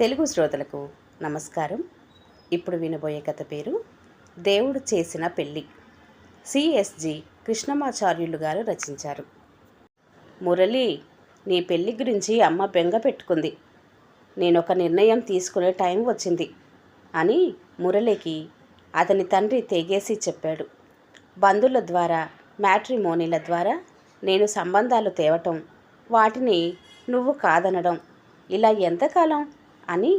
తెలుగు శ్రోతలకు నమస్కారం. ఇప్పుడు వినబోయే కథ పేరు దేవుడు చేసిన పెళ్ళి సిఎస్జి కృష్ణమాచార్యులు గారు రచించారు. మురళి నీ పెళ్ళి గురించి అమ్మ బెంగ పెట్టుకుంది. నేను ఒక నిర్ణయం తీసుకునే టైం వచ్చింది అని మురళికి అతని తండ్రి తెగేసి చెప్పాడు. బంధువుల ద్వారా మ్యాట్రిమోనీల ద్వారా నేను సంబంధాలు తేవటం వాటిని నువ్వు కాదనడం ఇలా ఎంతకాలం అని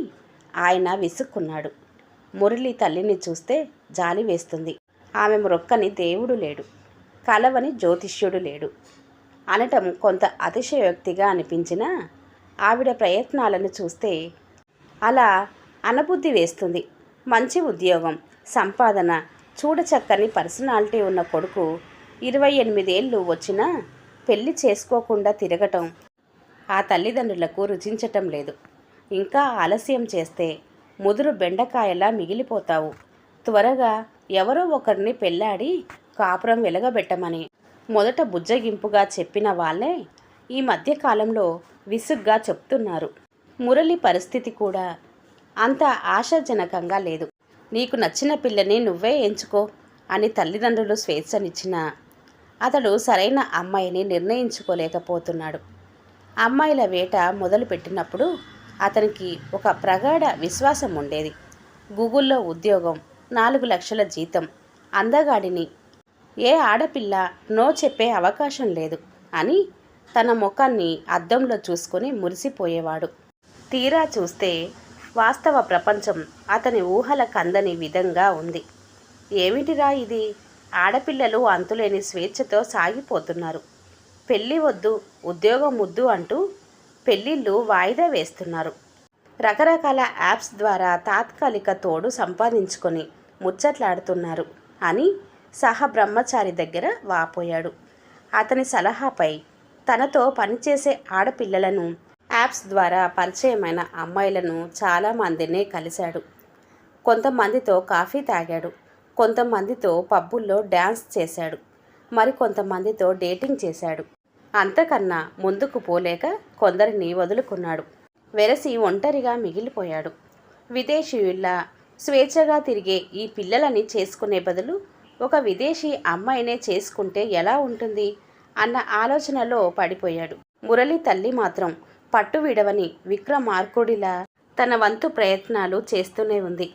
ఆయన విసుక్కున్నాడు. మురళి తల్లిని చూస్తే జాలి వేస్తుంది. ఆమె మొక్కని దేవుడు లేడు. కలవని జ్యోతిష్యుడు లేడు. అనటం కొంత అతిశయోక్తిగా అనిపించినా ఆవిడ ప్రయత్నాలను చూస్తే అలా అనబుద్ధి వేస్తుంది. మంచి ఉద్యోగం సంపాదన చూడచక్కని పర్సనాలిటీ ఉన్న కొడుకు ఇరవై ఎనిమిదేళ్ళు వచ్చినా పెళ్ళి చేసుకోకుండా తిరగటం ఆ తల్లిదండ్రులకు రుచించటం లేదు. ఇంకా ఆలస్యం చేస్తే ముదురు బెండకాయలా మిగిలిపోతావు. త్వరగా ఎవరో ఒకరిని పెళ్ళాడి కాపురం వెలగబెట్టమని మొదట బుజ్జగింపుగా చెప్పిన వాళ్ళే ఈ మధ్యకాలంలో విసుగ్గా చెప్తున్నారు. మురళి పరిస్థితి కూడా అంత ఆశాజనకంగా లేదు. నీకు నచ్చిన పిల్లని నువ్వే ఎంచుకో అని తల్లిదండ్రులు స్వేచ్ఛనిచ్చినా అతడు సరైన అమ్మాయిని నిర్ణయించుకోలేకపోతున్నాడు. అమ్మాయిల వేట మొదలుపెట్టినప్పుడు అతనికి ఒక ప్రగాఢ విశ్వాసం ఉండేది. గూగుల్లో ఉద్యోగం నాలుగు లక్షల జీతం అందగాడిని ఏ ఆడపిల్ల నో చెప్పే అవకాశం లేదు అని తన ముఖాన్ని అద్దంలో చూసుకొని మురిసిపోయేవాడు. తీరా చూస్తే వాస్తవ ప్రపంచం అతని ఊహల కందని విధంగా ఉంది. ఏమిటిరా ఇది? ఆడపిల్లలు అంతులేని స్వేచ్ఛతో సాగిపోతున్నారు. పెళ్ళి వద్దు ఉద్యోగం వద్దు అంటూ పెళ్ళిళ్ళు వాయిదా వేస్తున్నారు. రకరకాల యాప్స్ ద్వారా తాత్కాలిక తోడు సంపాదించుకొని ముచ్చట్లాడుతున్నారు అని సహ బ్రహ్మచారి దగ్గర వాపోయాడు. అతని సలహాపై తనతో పనిచేసే ఆడపిల్లలను యాప్స్ ద్వారా పరిచయమైన అమ్మాయిలను చాలామందినే కలిశాడు. కొంతమందితో కాఫీ తాగాడు. కొంతమందితో పబ్బుల్లో డ్యాన్స్ చేశాడు. మరికొంతమందితో డేటింగ్ చేశాడు. అంతకన్నా ముందుకు పోలేక కొందరిని వదులుకున్నాడు. వెరసి ఒంటరిగా మిగిలిపోయాడు. విదేశీయుల్లా స్వేచ్ఛగా తిరిగే ఈ పిల్లలని చేసుకునే బదులు ఒక విదేశీ అమ్మాయినే చేసుకుంటే ఎలా ఉంటుంది? అన్న ఆలోచనలో పడిపోయాడు. మురళి తల్లి మాత్రం పట్టు విడవని విక్రమార్కుడిలా తన వంతు ప్రయత్నాలు చేస్తూనే ఉంది.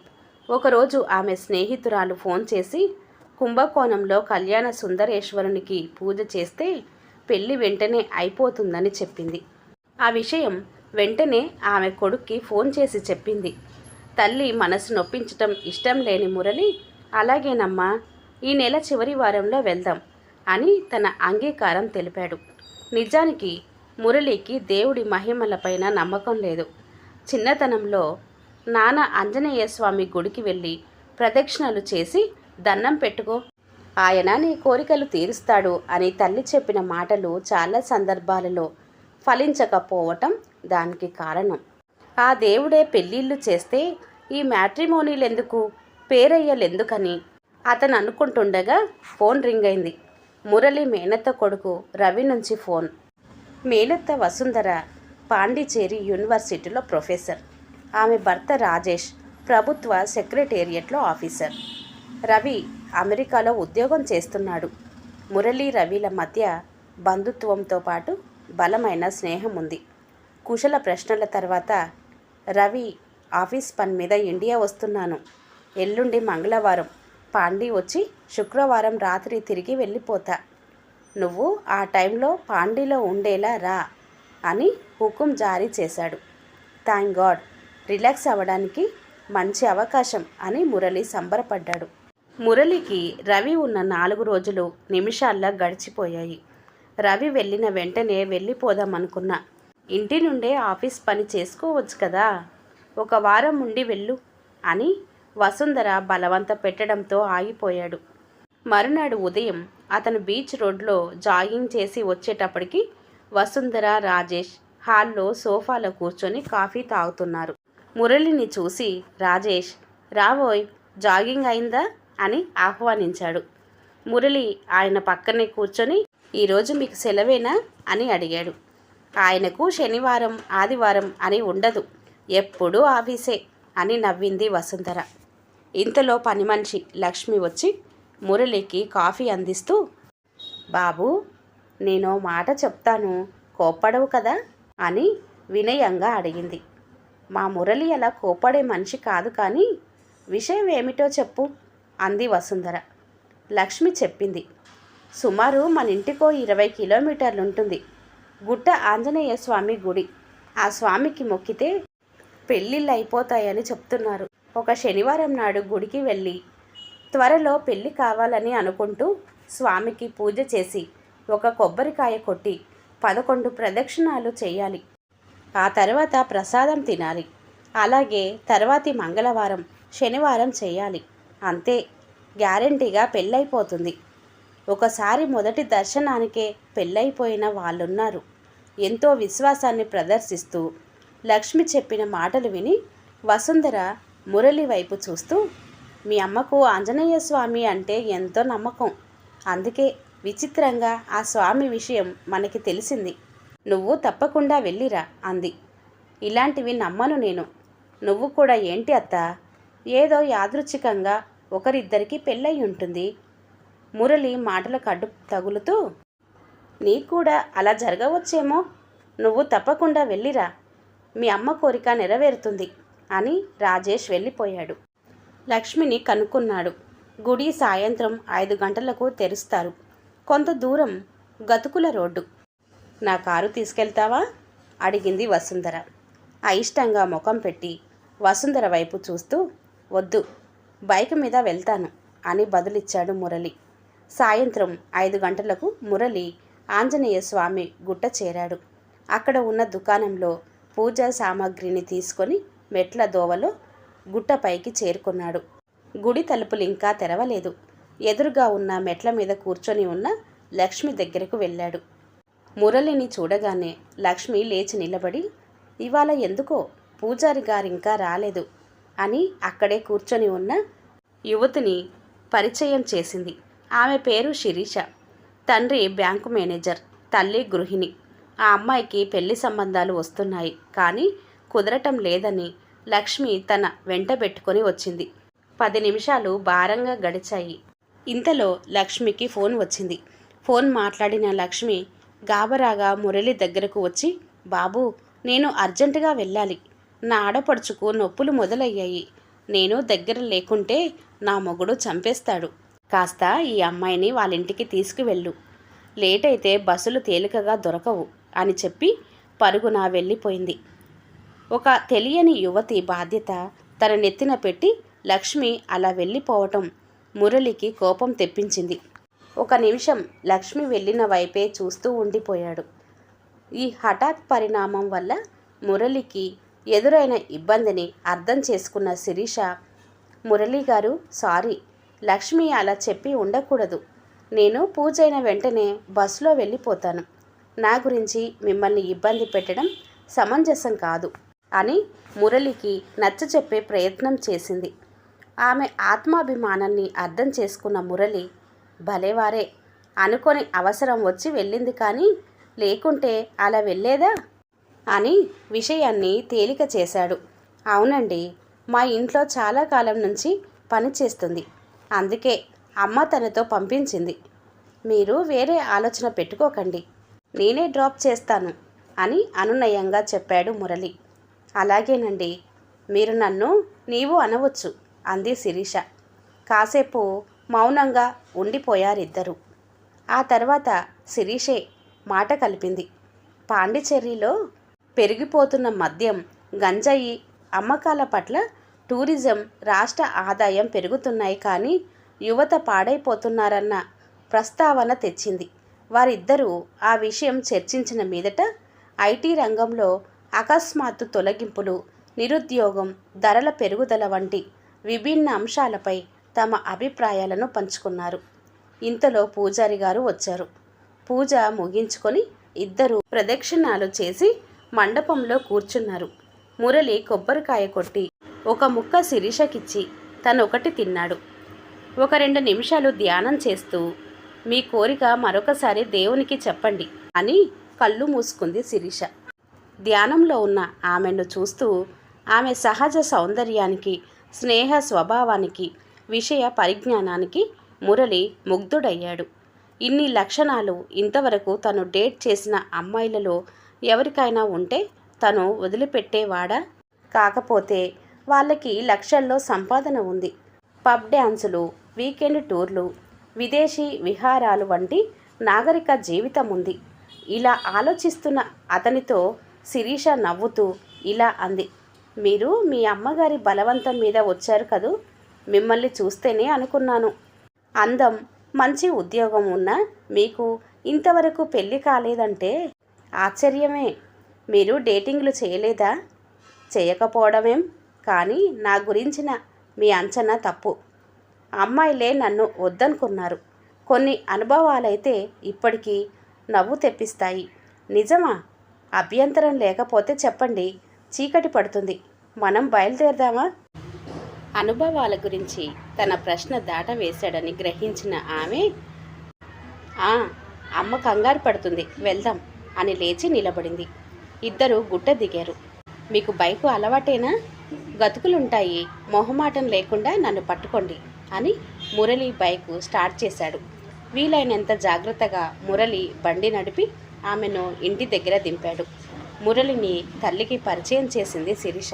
ఒకరోజు ఆమె స్నేహితురాలు ఫోన్ చేసి కుంభకోణంలో కళ్యాణ సుందరేశ్వరునికి పూజ చేస్తే పెళ్ళి వెంటనే అయిపోతుందని చెప్పింది. ఆ విషయం వెంటనే ఆమె కొడుక్కి ఫోన్ చేసి చెప్పింది. తల్లి మనసు నొప్పించటం ఇష్టం లేని మురళి అలాగేనమ్మా ఈ నెల చివరి వారంలో వెళ్దాం అని తన అంగీకారం తెలిపాడు. నిజానికి మురళికి దేవుడి మహిమలపైన నమ్మకం లేదు. చిన్నతనంలో నాన్న ఆంజనేయ స్వామి గుడికి వెళ్ళి ప్రదక్షిణలు చేసి దండం పెట్టుకో ఆయన నీ కోరికలు తీరుస్తాడు అని తల్లి చెప్పిన మాటలు చాలా సందర్భాలలో ఫలించకపోవటం దానికి కారణం. ఆ దేవుడే పెళ్ళిళ్ళు చేస్తే ఈ మ్యాట్రిమోనీలెందుకు? పేరయ్యలెందుకని? అతను అనుకుంటుండగా ఫోన్ రింగ్ అయింది మురళి మేనత్త కొడుకు రవి నుంచి ఫోన్. మేనత్త వసుంధర పాండిచేరి యూనివర్సిటీలో ప్రొఫెసర్. ఆమె భర్త రాజేష్ ప్రభుత్వ సెక్రటేరియట్లో ఆఫీసర్. రవి అమెరికాలో ఉద్యోగం చేస్తున్నాడు. మురళీ రవిల మధ్య బంధుత్వంతో పాటు బలమైన స్నేహం ఉంది. కుశల ప్రశ్నల తర్వాత రవి ఆఫీస్ పని మీద ఇండియా వస్తున్నాను. ఎల్లుండి మంగళవారం పాండి వచ్చి శుక్రవారం రాత్రి తిరిగి వెళ్ళిపోతా. నువ్వు ఆ టైంలో పాండీలో ఉండేలా రా అని హుకుం జారీ చేశాడు. థ్యాంక్ గాడ్ రిలాక్స్ అవ్వడానికి మంచి అవకాశం అని మురళి సంబరపడ్డాడు. మురళికి రవి ఉన్న నాలుగు రోజులు నిమిషాల్లో గడిచిపోయాయి. రవి వెళ్ళిన వెంటనే వెళ్ళిపోదామనుకున్నా. ఇంటి నుండే ఆఫీస్ పని చేసుకోవచ్చు కదా? ఒక వారం ఉండి వెళ్ళు అని వసుంధర బలవంత పెట్టడంతో ఆగిపోయాడు. మరునాడు ఉదయం అతను బీచ్ రోడ్లో జాగింగ్ చేసి వచ్చేటప్పటికి వసుంధర రాజేష్ హాల్లో సోఫాలో కూర్చొని కాఫీ తాగుతున్నారు. మురళిని చూసి రాజేష్ రావోయ్ జాగింగ్ అయిందా? అని ఆహ్వానించాడు. మురళి ఆయన పక్కనే కూర్చొని ఈరోజు మీకు సెలవేనా? అని అడిగాడు. ఆయనకు శనివారం ఆదివారం అని ఉండదు. ఎప్పుడూ ఆఫీసే అని నవ్వింది వసుంధర. ఇంతలో పని మనిషి లక్ష్మి వచ్చి మురళికి కాఫీ అందిస్తూ బాబు నేను మాట చెప్తాను కోప్పడవు కదా? అని వినయంగా అడిగింది. మా మురళి అలా కోపడే మనిషి కాదు కానీ విషయం ఏమిటో చెప్పు. అంది వసుంధర. లక్ష్మి చెప్పింది. సుమారు మన ఇంటికో ఇరవై కిలోమీటర్లు ఉంటుంది గుట్ట ఆంజనేయ స్వామి గుడి. ఆ స్వామికి మొక్కితే పెళ్ళిళ్ళు అయిపోతాయని చెప్తున్నారు. ఒక శనివారం నాడు గుడికి వెళ్ళి త్వరలో పెళ్ళి కావాలని అనుకుంటూ స్వామికి పూజ చేసి ఒక కొబ్బరికాయ కొట్టి పదకొండు ప్రదక్షిణాలు చేయాలి. ఆ తర్వాత ప్రసాదం తినాలి. అలాగే తర్వాతి మంగళవారం శనివారం చేయాలి. అంతే. గ్యారంటీగా పెళ్ళైపోతుంది ఒకసారి మొదటి దర్శనానికే పెళ్ళైపోయిన వాళ్ళున్నారు. ఎంతో విశ్వాసాన్ని ప్రదర్శిస్తూ లక్ష్మి చెప్పిన మాటలు విని వసుంధర మురళి వైపు చూస్తూ మీ అమ్మకు ఆంజనేయ స్వామి అంటే ఎంతో నమ్మకం. అందుకే విచిత్రంగా ఆ స్వామి విషయం మనకి తెలిసింది. నువ్వు తప్పకుండా వెళ్ళిరా అంది. ఇలాంటివి నమ్మను నేను. నువ్వు కూడా ఏంటి అత్త? ఏదో యాదృచ్ఛికంగా ఒకరిద్దరికి పెళ్ళయి ఉంటుంది. మురళి మాటల కడ్డు తగులుతూ నీకు కూడా అలా జరగవచ్చేమో? నువ్వు తప్పకుండా వెళ్ళిరా. మీ అమ్మ కోరిక నెరవేరుతుంది అని రాజేష్ వెళ్ళిపోయాడు. లక్ష్మిని కనుక్కున్నాడు. గుడి సాయంత్రం ఐదు గంటలకు తెరుస్తారు. కొంత దూరం గతుకుల రోడ్డు. నా కారు తీసుకెళ్తావా? అడిగింది వసుంధర. అయిష్టంగా ముఖం పెట్టి వసుంధర వైపు చూస్తూ వద్దు. బైక్ మీద వెళ్తాను అని బదులిచ్చాడు మురళి. సాయంత్రం ఐదు గంటలకు మురళి ఆంజనేయ స్వామి గుట్ట చేరాడు. అక్కడ ఉన్న దుకాణంలో పూజా సామాగ్రిని తీసుకొని మెట్ల దోవలో గుట్టపైకి చేరుకున్నాడు. గుడి తలుపులు ఇంకా తెరవలేదు. ఎదురుగా ఉన్న మెట్ల మీద కూర్చొని ఉన్న లక్ష్మి దగ్గరకు వెళ్ళాడు. మురళిని చూడగానే లక్ష్మి లేచి నిలబడి ఇవాళ ఎందుకో? పూజారి గారింకా రాలేదు. అని అక్కడే కూర్చొని ఉన్న యువతిని పరిచయం చేసింది. ఆమె పేరు శిరీష. తండ్రి బ్యాంకు మేనేజర్ తల్లి గృహిణి. ఆ అమ్మాయికి పెళ్ళి సంబంధాలు వస్తున్నాయి కానీ కుదరటం లేదని లక్ష్మి తన వెంట పెట్టుకొని వచ్చింది. పది నిమిషాలు భారంగా గడిచాయి. ఇంతలో లక్ష్మికి ఫోన్ వచ్చింది. ఫోన్ మాట్లాడిన లక్ష్మి గాబరాగా మురళి దగ్గరకు వచ్చి బాబు నేను అర్జెంటుగా వెళ్ళాలి. నా ఆడపడుచుకు నొప్పులు మొదలయ్యాయి. నేను దగ్గర లేకుంటే నా మొగుడు చంపేస్తాడు. కాస్త ఈ అమ్మాయిని వాళ్ళ ఇంటికి తీసుకువెళ్ళు. లేట్ అయితే బస్సులు తేలికగా దొరకవు అని చెప్పి పరుగున వెళ్ళిపోయింది. ఒక తెలియని యువతి బాధ్యత తన నెత్తిన పెట్టి లక్ష్మి అలా వెళ్ళిపోవటం మురళికి కోపం తెప్పించింది. ఒక నిమిషం లక్ష్మి వెళ్ళిన వైపే చూస్తూ ఉండిపోయాడు. ఈ హఠాత్ పరిణామం వల్ల మురళికి ఎదురైన ఇబ్బందిని అర్థం చేసుకున్న శిరీష మురళీ గారు సారీ లక్ష్మి అలా చెప్పి ఉండకూడదు. నేను పూజ అయిన వెంటనే బస్సులో వెళ్ళిపోతాను. నా గురించి మిమ్మల్ని ఇబ్బంది పెట్టడం సమంజసం కాదు అని మురళికి నచ్చ చెప్పే ప్రయత్నం చేసింది. ఆమె ఆత్మాభిమానాన్ని అర్థం చేసుకున్న మురళి భలేవారే అనుకొని అవసరం వచ్చి వెళ్ళింది కానీ లేకుంటే అలా వెళ్ళేదా? అని విషయాన్ని తేలిక చేశాడు. అవునండి మా ఇంట్లో చాలా కాలం నుంచి పనిచేస్తుంది అందుకే అమ్మ తనతో పంపించింది. మీరు వేరే ఆలోచన పెట్టుకోకండి. నేనే డ్రాప్ చేస్తాను అని అనునయంగా చెప్పాడు మురళి. అలాగేనండి మీరు నన్ను నీవు అనవచ్చు అంది శిరీష. కాసేపు మౌనంగా ఉండిపోయారిద్దరు. ఆ తర్వాత శిరీషే మాట కలిపింది. పాండిచ్చేరిలో పెరిగిపోతున్న మద్యం గంజాయి అమ్మకాల పట్ల టూరిజం రాష్ట్ర ఆదాయం పెరుగుతున్నాయి కానీ యువత పాడైపోతున్నారన్న ప్రస్తావన తెచ్చింది. వారిద్దరూ ఆ విషయం చర్చించిన మీదట ఐటీ రంగంలో అకస్మాత్తు తొలగింపులు నిరుద్యోగం ధరల పెరుగుదల వంటి విభిన్న అంశాలపై తమ అభిప్రాయాలను పంచుకున్నారు. ఇంతలో పూజారి గారు వచ్చారు. పూజ ముగించుకొని ఇద్దరు ప్రదక్షిణాలు చేసి మండపంలో కూర్చున్నారు. మురళి కొబ్బరికాయ కొట్టి ఒక ముక్క శిరీషకిచ్చి తనొకటి తిన్నాడు. ఒక రెండు నిమిషాలు ధ్యానం చేస్తూ మీ కోరిక మరొకసారి దేవునికి చెప్పండి అని కళ్ళు మూసుకుంది శిరీష. ధ్యానంలో ఉన్న ఆమెను చూస్తూ ఆమె సహజ సౌందర్యానికి స్నేహ స్వభావానికి విషయ పరిజ్ఞానానికి మురళి ముగ్ధుడయ్యాడు. ఇన్ని లక్షణాలు ఇంతవరకు తను డేట్ చేసిన అమ్మాయిలలో ఎవరికైనా ఉంటే తను వదిలిపెట్టేవాడా? కాకపోతే వాళ్ళకి లక్షల్లో సంపాదన ఉంది. పబ్ డ్యాన్సులు వీకెండ్ టూర్లు విదేశీ విహారాలు వంటి నాగరిక జీవితం ఉంది. ఇలా ఆలోచిస్తున్న అతనితో శిరీష నవ్వుతూ ఇలా అంది. మీరు మీ అమ్మగారి బలవంతం మీద వచ్చారు కదూ? మిమ్మల్ని చూస్తేనే అనుకున్నాను. అందం మంచి ఉద్యోగం ఉన్న మీకు ఇంతవరకు పెళ్ళి కాలేదంటే ఆశ్చర్యమే. మీరు డేటింగ్లు చేయలేదా? చేయకపోవడమేం? కానీ నా గురించిన మీ అంచనా తప్పు. అమ్మాయిలే నన్ను వద్దనుకున్నారు. కొన్ని అనుభవాలైతే ఇప్పటికీ నవ్వు తెప్పిస్తాయి. నిజమా? అభ్యంతరం లేకపోతే చెప్పండి. చీకటి పడుతుంది. మనం బయలుదేరదామా? అనుభవాల గురించి తన ప్రశ్న దాటవేశాడని గ్రహించిన ఆమె అమ్మ కంగారు పడుతుంది. వెళ్దాం. అని లేచి నిలబడింది. ఇద్దరు గుట్ట దిగారు. మీకు బైకు అలవాటేనా? గతుకులుంటాయి. మొహమాటం లేకుండా నన్ను పట్టుకోండి అని మురళి బైకు స్టార్ట్ చేశాడు. వీలైనంత జాగ్రత్తగా మురళి బండి నడిపి ఆమెను ఇంటి దగ్గర దింపాడు. మురళిని తల్లికి పరిచయం చేసింది శిరీష.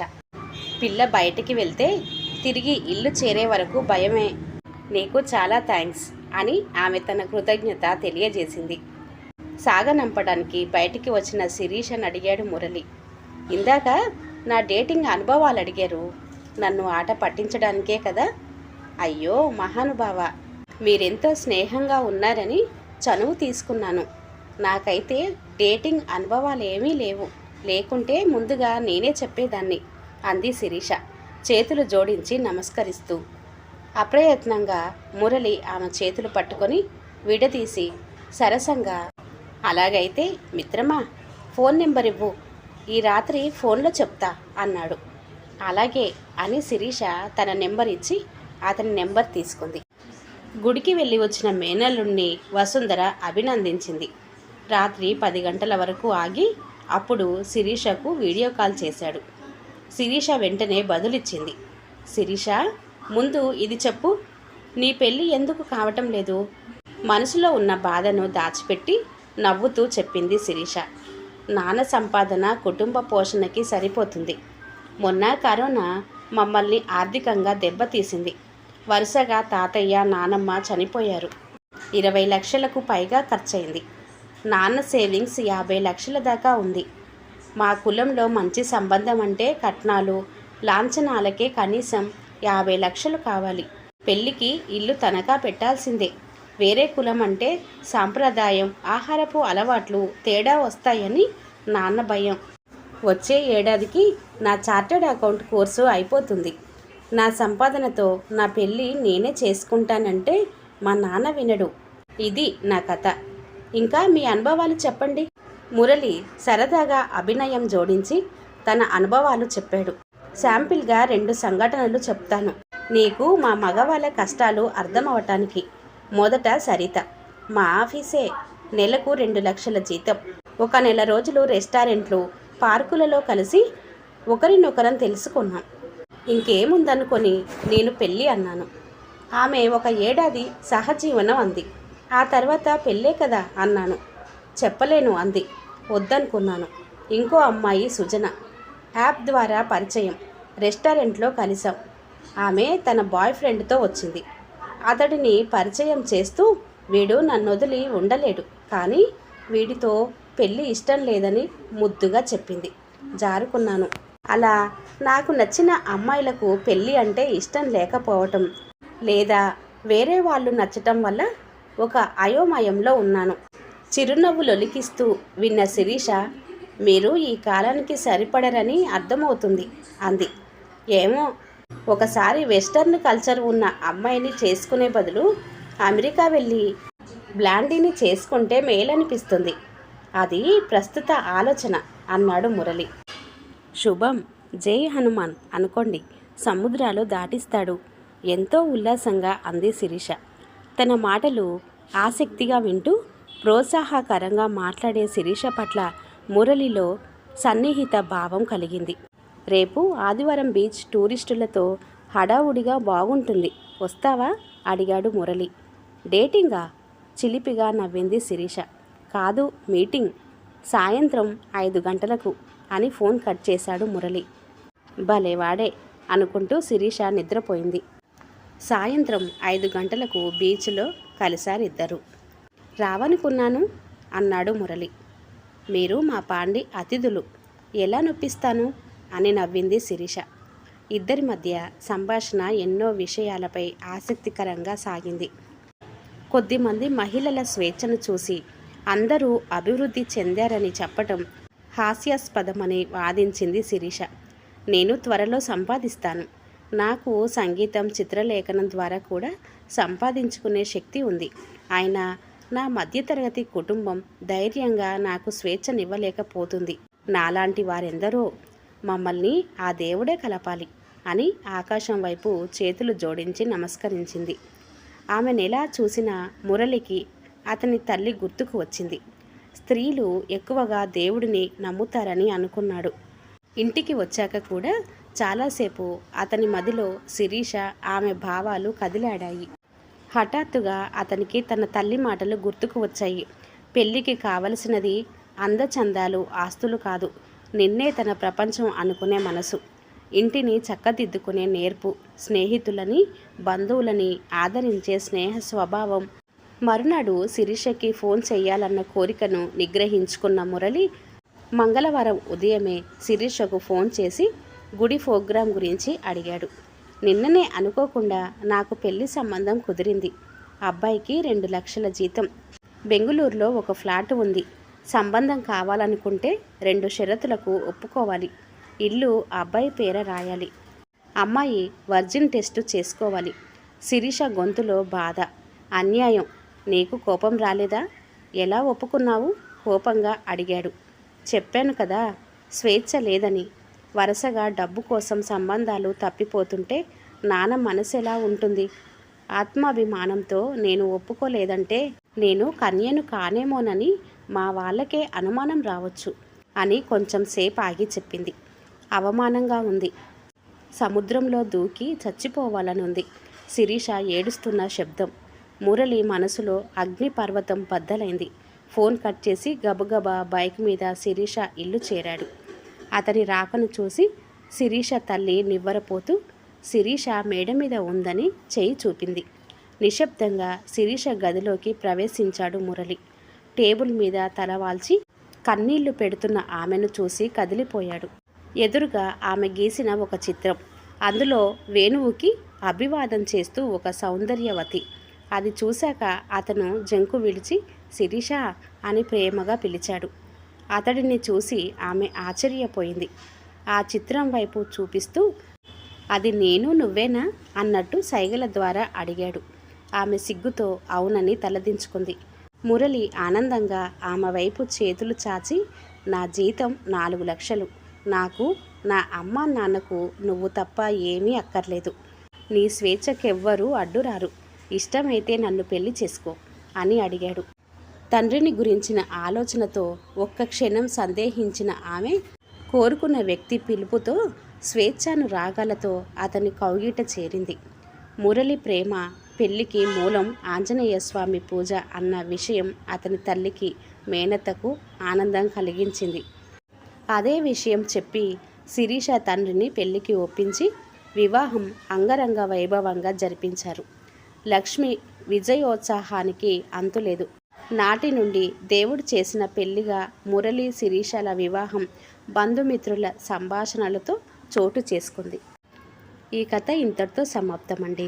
పిల్ల బయటికి వెళ్తే తిరిగి ఇల్లు చేరే వరకు భయమే. నీకు చాలా థ్యాంక్స్ అని ఆమె తన కృతజ్ఞత తెలియజేసింది. సాగనంపడానికి బయటికి వచ్చిన శిరీషని అడిగాడు మురళి. ఇందాక నా డేటింగ్ అనుభవాలు అడిగారు. నన్ను ఆట పట్టించడానికే కదా? అయ్యో మహానుభావ మీరెంతో స్నేహంగా ఉన్నారని చనువు తీసుకున్నాను. నాకైతే డేటింగ్ అనుభవాలు ఏమీ లేవు. లేకుంటే ముందుగా నేనే చెప్పేదాన్ని అంది శిరీష చేతులు జోడించి నమస్కరిస్తూ. అప్రయత్నంగా మురళి ఆమె చేతులు పట్టుకొని విడదీసి సరసంగా అలాగైతే మిత్రమా ఫోన్ నెంబర్ ఇవ్వు. ఈ రాత్రి ఫోన్లో చెప్తా అన్నాడు. అలాగే అని శిరీష తన నెంబర్ ఇచ్చి అతని నెంబర్ తీసుకుంది. గుడికి వెళ్ళి వచ్చిన మేనల్లుణ్ణి వసుంధర అభినందించింది. రాత్రి పది గంటల వరకు ఆగి అప్పుడు శిరీషకు వీడియో కాల్ చేశాడు. శిరీష వెంటనే బదులిచ్చింది. శిరీష ముందు ఇది చెప్పు. నీ పెళ్ళి ఎందుకు కావటం లేదు? మనసులో ఉన్న బాధను దాచిపెట్టి నవ్వుతూ చెప్పింది శిరీష. నాన్న సంపాదన కుటుంబ పోషణకి సరిపోతుంది. మొన్న కరోనా మమ్మల్ని ఆర్థికంగా దెబ్బతీసింది. వరుసగా తాతయ్య నానమ్మ చనిపోయారు. ఇరవై లక్షలకు పైగా ఖర్చయింది. నాన్న సేవింగ్స్ యాభై లక్షల దాకా ఉంది. మా కులంలో మంచి సంబంధం అంటే కట్నాలు లాంఛనాలకే కనీసం యాభై లక్షలు కావాలి. పెళ్ళికి ఇల్లు తనఖా పెట్టాల్సిందే. వేరే కులం అంటే సాంప్రదాయం ఆహారపు అలవాట్లు తేడా వస్తాయని నాన్న భయం. వచ్చే ఏడాదికి నా చార్టెడ్ అకౌంట్ కోర్సు అయిపోతుంది. నా సంపాదనతో నా పెళ్ళి నేనే చేసుకుంటానంటే మా నాన్న వినడు. ఇది నా కథ. ఇంకా మీ అనుభవాలు చెప్పండి. మురళి సరదాగా అభినయం జోడించి తన అనుభవాలు చెప్పాడు. శాంపిల్గా రెండు సంఘటనలు చెప్తాను. నీకు మా మగవాళ్ళ కష్టాలు అర్థమవటానికి. మొదట సరిత. మా ఆఫీసే నెలకు రెండు లక్షల జీతం. ఒక నెల రోజులు రెస్టారెంట్లు పార్కులలో కలిసి ఒకరినొకరం తెలుసుకున్నాం. ఇంకేముందనుకొని నేను పెళ్ళి అన్నాను. ఆమె ఒక ఏడాది సహజీవనం అంది. ఆ తర్వాత పెళ్ళే కదా అన్నాను. చెప్పలేను అంది. వద్దనుకున్నాను. ఇంకో అమ్మాయి సుజన. యాప్ ద్వారా పరిచయం. రెస్టారెంట్లో కలిసాం. ఆమె తన బాయ్ ఫ్రెండ్తో వచ్చింది. అతడిని పరిచయం చేస్తూ వీడు నన్ను వదిలి ఉండలేడు. కానీ వీడితో పెళ్ళి ఇష్టం లేదని ముద్దుగా చెప్పింది. జారుకున్నాను. అలా నాకు నచ్చిన అమ్మాయిలకు పెళ్ళి అంటే ఇష్టం లేకపోవటం లేదా వేరే వాళ్ళు నచ్చటం వల్ల ఒక అయోమయంలో ఉన్నాను. చిరునవ్వు లొలికిస్తూ విన్న శిరీష మీరు ఈ కాలానికి సరిపడరని అర్థమవుతుంది అంది. ఏమో ఒకసారి వెస్టర్న్ కల్చర్ ఉన్న అమ్మాయిని చేసుకునే బదులు అమెరికా వెళ్ళి బ్లాండీని చేసుకుంటే మేలనిపిస్తుంది. అది ప్రస్తుత ఆలోచన అన్నాడు మురళి. శుభం జై హనుమాన్ అనుకోండి. సముద్రాలు దాటిస్తాడు. ఎంతో ఉల్లాసంగా అంది శిరీష. తన మాటలు ఆసక్తిగా వింటూ ప్రోత్సాహకరంగా మాట్లాడే శిరీష పట్ల మురళిలో సన్నిహిత భావం కలిగింది. రేపు ఆదివారం బీచ్ టూరిస్టులతో హడావుడిగా బాగుంటుంది. వస్తావా? అడిగాడు మురళి. డేటింగా? చిలిపిగా నవ్వింది శిరీష. కాదు మీటింగ్. సాయంత్రం ఐదు గంటలకు అని ఫోన్ కట్ చేశాడు మురళి. భలేవాడే అనుకుంటూ శిరీష నిద్రపోయింది. సాయంత్రం ఐదు గంటలకు బీచ్లో కలిశారిద్దరు రావనుకున్నాను అన్నాడు మురళి. మీరు మా పాండి అతిథులు. ఎలా నొప్పిస్తాను? అని నవ్వింది శిరీష. ఇద్దరి మధ్య సంభాషణ ఎన్నో విషయాలపై ఆసక్తికరంగా సాగింది. కొద్దిమంది మహిళల స్వేచ్ఛను చూసి అందరూ అభివృద్ధి చెందారని చెప్పటం హాస్యాస్పదమని వాదించింది శిరీష. నేను త్వరలో సంపాదిస్తాను. నాకు సంగీతం చిత్రలేఖనం ద్వారా కూడా సంపాదించుకునే శక్తి ఉంది. ఆయన నా మధ్యతరగతి కుటుంబం ధైర్యంగా నాకు స్వేచ్ఛనివ్వలేకపోతుంది. నాలాంటి వారెందరో మమ్మల్ని ఆ దేవుడే కలపాలి అని ఆకాశం వైపు చేతులు జోడించి నమస్కరించింది. ఆమెనెలా చూసినా మురళికి అతని తల్లి గుర్తుకు వచ్చింది. స్త్రీలు ఎక్కువగా దేవుడిని నమ్ముతారని అనుకున్నాడు. ఇంటికి వచ్చాక కూడా చాలాసేపు అతని మదిలో శిరీష ఆమె భావాలు కదిలాడాయి. హఠాత్తుగా అతనికి తన తల్లి మాటలు గుర్తుకు వచ్చాయి. పెళ్ళికి కావలసినది అందచందాలు ఆస్తులు కాదు. నిన్నే తన ప్రపంచం అనుకునే మనసు. ఇంటిని చక్కదిద్దుకునే నేర్పు స్నేహితులని బంధువులని ఆదరించే స్నేహ స్వభావం. మరునాడు శిరీషకి ఫోన్ చేయాలన్న కోరికను నిగ్రహించుకున్న మురళి మంగళవారం ఉదయమే శిరీషకు ఫోన్ చేసి గుడి ప్రోగ్రాం గురించి అడిగాడు. నిన్ననే అనుకోకుండా నాకు పెళ్ళి సంబంధం కుదిరింది. అబ్బాయికి రెండు లక్షల జీతం. బెంగుళూరులో ఒక ఫ్లాట్ ఉంది. సంబంధం కావాలనుకుంటే రెండు షరతులకు ఒప్పుకోవాలి. ఇల్లు అబ్బాయి పేర రాయాలి. అమ్మాయి వర్జిన్ టెస్ట్ చేసుకోవాలి. శిరీష గొంతులో బాధ. అన్యాయం. నీకు కోపం రాలేదా? ఎలా ఒప్పుకున్నావు? కోపంగా అడిగాడు. చెప్పాను కదా స్వేచ్ఛ లేదని. వరుసగా డబ్బు కోసం సంబంధాలు తప్పిపోతుంటే నాన్న మనసు ఎలా ఉంటుంది? ఆత్మాభిమానంతో నేను ఒప్పుకోలేదంటే నేను కన్యను కానేమోనని మా వాళ్ళకే అనుమానం రావచ్చు అని కొంచెం సేపు ఆగి చెప్పింది. అవమానంగా ఉంది. సముద్రంలో దూకి చచ్చిపోవాలనుంది. శిరీష ఏడుస్తున్న శబ్దం. మురళి మనసులో అగ్నిపర్వతం బద్దలైంది. ఫోన్ కట్ చేసి గబగబా బైక్ మీద శిరీష ఇల్లు చేరాడు. అతని రాకను చూసి శిరీష తల్లి నివ్వరపోతూ శిరీష మేడ మీద ఉందని చేయి చూపింది. నిశ్శబ్దంగా శిరీష గదిలోకి ప్రవేశించాడు మురళి. టేబుల్ మీద తలవాల్చి కన్నీళ్ళు పెడుతున్న ఆమెను చూసి కదిలిపోయాడు. ఎదురుగా ఆమె గీసిన ఒక చిత్రం. అందులో వేణువుకి అభివాదం చేస్తూ ఒక సౌందర్యవతి. అది చూశాక అతను జంకు విడిచి శిరీష అని ప్రేమగా పిలిచాడు. అతడిని చూసి ఆమె ఆశ్చర్యపోయింది. ఆ చిత్రం వైపు చూపిస్తూ అది నేను నువ్వేనా? అన్నట్టు సైగల ద్వారా అడిగాడు. ఆమె సిగ్గుతో అవునని తలదించుకుంది. మురళి ఆనందంగా ఆమె వైపు చేతులు చాచి నా జీతం నాలుగు లక్షలు. నాకు నా అమ్మ నాన్నకు నువ్వు తప్ప ఏమీ అక్కర్లేదు. నీ స్వేచ్ఛకెవ్వరూ అడ్డురారు. ఇష్టమైతే నన్ను పెళ్ళి చేసుకో అని అడిగాడు. తండ్రిని గురించిన ఆలోచనతో ఒక్క క్షణం సందేహించిన ఆమె కోరుకున్న వ్యక్తి పిలుపుతో స్వేచ్ఛను రాగాలతో అతని కౌగిట చేరింది. మురళి ప్రేమ పెళ్ళికి మూలం ఆంజనేయ స్వామి పూజ అన్న విషయం అతని తల్లికి మేనతకు ఆనందం కలిగించింది. అదే విషయం చెప్పి శిరీష తండ్రిని పెళ్ళికి ఒప్పించి వివాహం అంగరంగ వైభవంగా జరిపించారు. లక్ష్మి విజయోత్సాహానికి అంతులేదు. నాటి నుండి దేవుడు చేసిన పెళ్ళిగా మురళి శిరీషల వివాహం బంధుమిత్రుల సంభాషణలతో చోటు చేసుకుంది. ఈ కథ ఇంతటితో సమాప్తమండి.